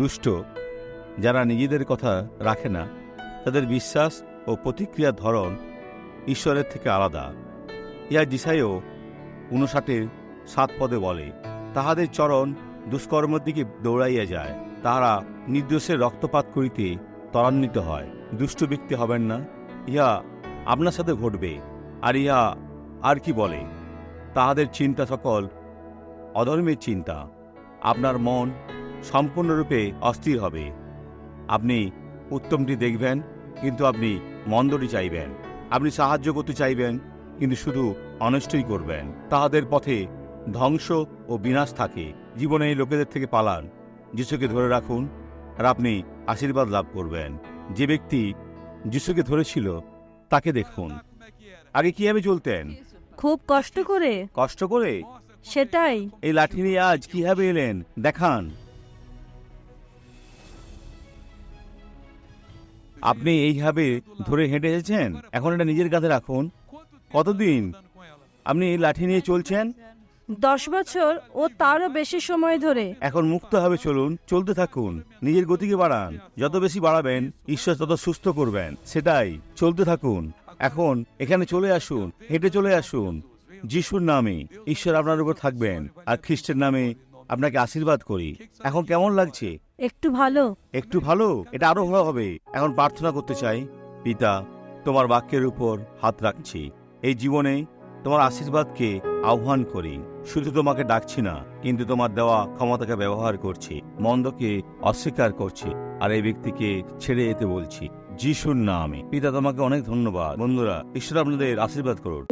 দুষ্ট যারা নিজেদের কথা রাখে না, তাদের বিশ্বাস ও প্রতিক্রিয়ার ধরন ঈশ্বরের থেকে আলাদা। ইয়া জিসাইও উনষাটের সাত পদে বলে, তাহাদের চরণ দুষ্কর্মের দিকে দৌড়াইয়া যায়। তাহারা নির্দোষের রক্তপাত করিতে ত্বরান্বিত হয়। দুষ্ট ব্যক্তি হবেন না। ইহা আপনার সাথে ঘটবে। আর ইহা আর কি বলে? তাহাদের চিন্তা সকল অধর্মের চিন্তা। আপনার মন সম্পূর্ণরূপে অস্থির হবে। আপনি উত্তমটি দেখবেন কিন্তু আপনি মন্দটি চাইবেন। আপনি সাহায্য করতে চাইবেন কিন্তু শুধু অনিষ্টই করবেন। তাহাদের পথে ধ্বংস ও বিনাশ থাকে। জীবনে এই লোকেদের থেকে পালান যিশুকে ধরে রাখুন আর আপনি আশীর্বাদ লাভ করবেন। যে ব্যক্তি যিশুকে ধরেছিল তাকে দেখুন। আগে কীভাবে চলতেন? খুব কষ্ট করে। কষ্ট করে? সেটাই। এই লাঠি নিয়ে আজ কীভাবে এলেন? দেখান। আপনি এইভাবে ধরে হেঁটে এসেছেন এখন এটা নিজের কাছে রাখুন। কতদিন? আপনি এই লাঠি নিয়ে চলছেন? দশ বছর ও তারও বেশি সময় ধরে। এখন মুক্তভাবে চলুন। চলতে থাকুন। নিজের গতিকে বাড়ান। যত বেশি বাড়াবেন ঈশ্বর তত সুস্থ করবেন। সেটাই। চলতে থাকুন। এখন এখানে চলে আসুন। হেঁটে চলে আসুন। যিশুর নামে ঈশ্বর আপনার উপর থাকবেন। আর খ্রিস্টের নামে আপনাকে আশীর্বাদ করি। এখন কেমন লাগছে? একটু ভালো। একটু ভালো? এটা আরও ভালো হবে। এখন প্রার্থনা করতে চাই পিতা তোমার বাক্যের উপর হাত রাখছি। এই জীবনে তোমার আশীর্বাদকে আহ্বান করি। শুধু তোমাকে ডাকছি না কিন্তু তোমার দেওয়া ক্ষমতাকে ব্যবহার করছি মন্দকে অস্বীকার করছি আর এই ব্যক্তিকে ছেড়ে যেতে বলছি। যিশুর নামে। পিতা তোমাকে অনেক ধন্যবাদ। বন্ধুরা ঈশ্বর আপনাদের আশীর্বাদ করুন।